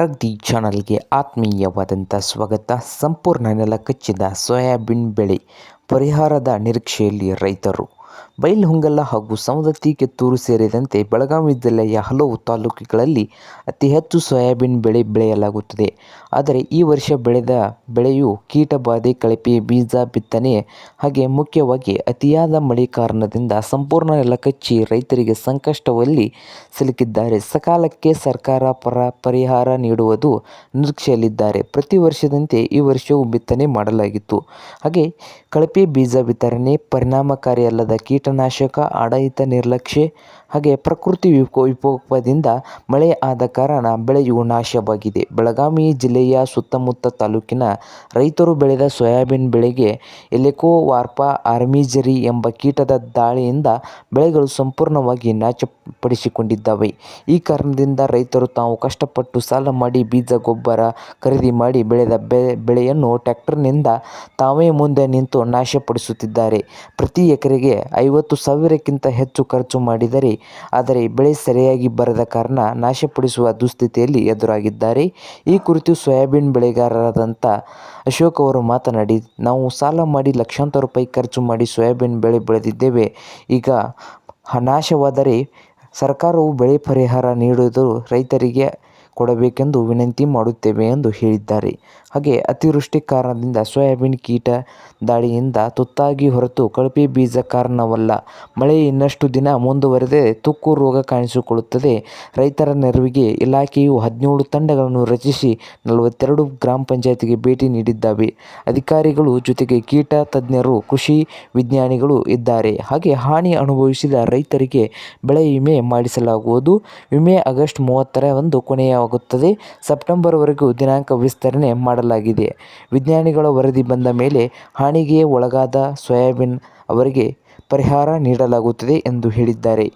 ಪ್ರಗತಿ ಚಾನಲ್ಗೆ ಆತ್ಮೀಯವಾದಂಥ ಸ್ವಾಗತ. ಸಂಪೂರ್ಣ ನೆಲ ಕಚ್ಚಿದ ಸೋಯಾಬೀನ್ ಬೆಳೆ ಪರಿಹಾರದ ನಿರೀಕ್ಷೆಯಲ್ಲಿ ರೈತರು ಬೈಲಹೊಂಗಲ ಹಾಗೂ ಸವದತ್ತಿ ಕಿತ್ತೂರು ಸೇರಿದಂತೆ ಬೆಳಗಾವಿ ಜಿಲ್ಲೆಯ ಹಲವು ತಾಲೂಕುಗಳಲ್ಲಿ ಅತಿ ಹೆಚ್ಚು ಸೋಯಾಬೀನ್ ಬೆಳೆ ಬೆಳೆಯಲಾಗುತ್ತದೆ. ಆದರೆ ಈ ವರ್ಷ ಬೆಳೆದ ಬೆಳೆಯು ಕೀಟಬಾಧೆ ಕಳಪೆ, ಬೀಜ ಬಿತ್ತನೆ ಹಾಗೆ ಮುಖ್ಯವಾಗಿ ಅತಿಯಾದ ಮಳೆ ಕಾರಣದಿಂದ ಸಂಪೂರ್ಣ ನೆಲಕಚ್ಚಿ ರೈತರಿಗೆ ಸಂಕಷ್ಟದಲ್ಲಿ ಸಿಲುಕಿದ್ದಾರೆ. ಸಕಾಲಕ್ಕೆ ಸರ್ಕಾರ ಪರ ಪರಿಹಾರ ನೀಡುವುದು ನಿರೀಕ್ಷೆಯಲ್ಲಿದ್ದಾರೆ. ಪ್ರತಿ ವರ್ಷದಂತೆ ಈ ವರ್ಷವೂ ಬಿತ್ತನೆ ಮಾಡಲಾಗಿತ್ತು. ಹಾಗೆ ಕಳಪೆ, ಬೀಜ ವಿತರಣೆ ಪರಿಣಾಮಕಾರಿಯಲ್ಲದ ಕೀಟನಾಶಕ ಆಡಳಿತ ನಿರ್ಲಕ್ಷ್ಯ ಹಾಗೆ ಪ್ರಕೃತಿ ವಿಕೋ ವಿಕೋಪದಿಂದ ಮಳೆ ಆದ ಕಾರಣ ಬೆಳೆಯು ನಾಶವಾಗಿದೆ. ಬೆಳಗಾವಿ ಜಿಲ್ಲೆಯ ಸುತ್ತಮುತ್ತ ತಾಲೂಕಿನ ರೈತರು ಬೆಳೆದ ಸೋಯಾಬೀನ್ ಬೆಳೆಗೆ ಎಲೆಕೋ ವಾರ್ಪಾ ಆರ್ಮಿಜರಿ ಎಂಬ ಕೀಟದ ದಾಳಿಯಿಂದ ಬೆಳೆಗಳು ಸಂಪೂರ್ಣವಾಗಿ ನಾಶಪಡಿಸಿಕೊಂಡಿದ್ದಾವೆ. ಈ ಕಾರಣದಿಂದ ರೈತರು ತಾವು ಕಷ್ಟಪಟ್ಟು ಸಾಲ ಮಾಡಿ ಬೀಜ, ಗೊಬ್ಬರ ಖರೀದಿ ಮಾಡಿ ಬೆಳೆದ ಬೆ ಬೆಳೆಯನ್ನು ಟ್ಯಾಕ್ಟರ್ನಿಂದ ತಾವೇ ಮುಂದೆ ನಿಂತು ನಾಶಪಡಿಸುತ್ತಿದ್ದಾರೆ. ಪ್ರತಿ ಎಕರೆಗೆ ಐವತ್ತು ಸಾವಿರಕ್ಕಿಂತ ಹೆಚ್ಚು ಖರ್ಚು ಮಾಡಿದರೆ ಆದರೆ ಬೆಳೆ ಸರಿಯಾಗಿ ಬರದ ಕಾರಣ ನಾಶಪಡಿಸುವ ದುಸ್ಥಿತಿಯಲ್ಲಿ ಎದುರಾಗಿದ್ದಾರೆ. ಈ ಕುರಿತು ಸೋಯಾಬೀನ್ ಬೆಳೆಗಾರರಾದಂಥ ಅಶೋಕ್ ಅವರು ಮಾತನಾಡಿ, ನಾವು ಸಾಲ ಮಾಡಿ ಲಕ್ಷಾಂತರ ರೂಪಾಯಿ ಖರ್ಚು ಮಾಡಿ ಸೋಯಾಬೀನ್ ಬೆಳೆ ಬೆಳೆದಿದ್ದೇವೆ. ಈಗ ನಾಶವಾದರೆ ಸರ್ಕಾರವು ಬೆಳೆ ಪರಿಹಾರ ನೀಡುವುದು ರೈತರಿಗೆ ಕೊಡಬೇಕೆಂದು ವಿನಂತಿ ಮಾಡುತ್ತೇವೆ ಎಂದು ಹೇಳಿದ್ದಾರೆ. ಹಾಗೆ ಅತಿವೃಷ್ಟಿ ಕಾರಣದಿಂದ ಸೋಯಾಬೀನ್ ಕೀಟ ದಾಳಿಯಿಂದ ತುತ್ತಾಗಿ ಹೊರತು ಕಳಪೆ ಬೀಜ ಕಾರಣವಲ್ಲ. ಮಳೆ ಇನ್ನಷ್ಟು ದಿನ ಮುಂದುವರೆದೇ ತುಕ್ಕು ರೋಗ ಕಾಣಿಸಿಕೊಳ್ಳುತ್ತದೆ. ರೈತರ ನೆರವಿಗೆ ಇಲಾಖೆಯು ಹದಿನೇಳು ತಂಡಗಳನ್ನು ರಚಿಸಿ ನಲವತ್ತೆರಡು ಗ್ರಾಮ ಪಂಚಾಯತಿಗೆ ಭೇಟಿ ನೀಡಿದ್ದಾವೆ. ಅಧಿಕಾರಿಗಳು ಜೊತೆಗೆ ಕೀಟ ತಜ್ಞರು, ಕೃಷಿ ವಿಜ್ಞಾನಿಗಳು ಇದ್ದಾರೆ. ಹಾಗೆ ಹಾನಿ ಅನುಭವಿಸಿದ ರೈತರಿಗೆ ಬೆಳೆ ವಿಮೆ ಮಾಡಿಸಲಾಗುವುದು. ವಿಮೆ ಆಗಸ್ಟ್ ಮೂವತ್ತರಂದು ಕೊನೆಯಾಗುತ್ತದೆ ಸೆಪ್ಟೆಂಬರ್ವರೆಗೂ ದಿನಾಂಕ ವಿಸ್ತರಣೆ ಮಾಡಲಾಗಿದೆ. ವಿಜ್ಞಾನಿಗಳ ವರದಿ ಬಂದ ಮೇಲೆ ಹಾನಿಗೆ ಒಳಗಾದ ಸೋಯಾಬೀನ್ ಅವರಿಗೆ ಪರಿಹಾರ ನೀಡಲಾಗುತ್ತದೆ ಎಂದು ಹೇಳಿದ್ದಾರೆ.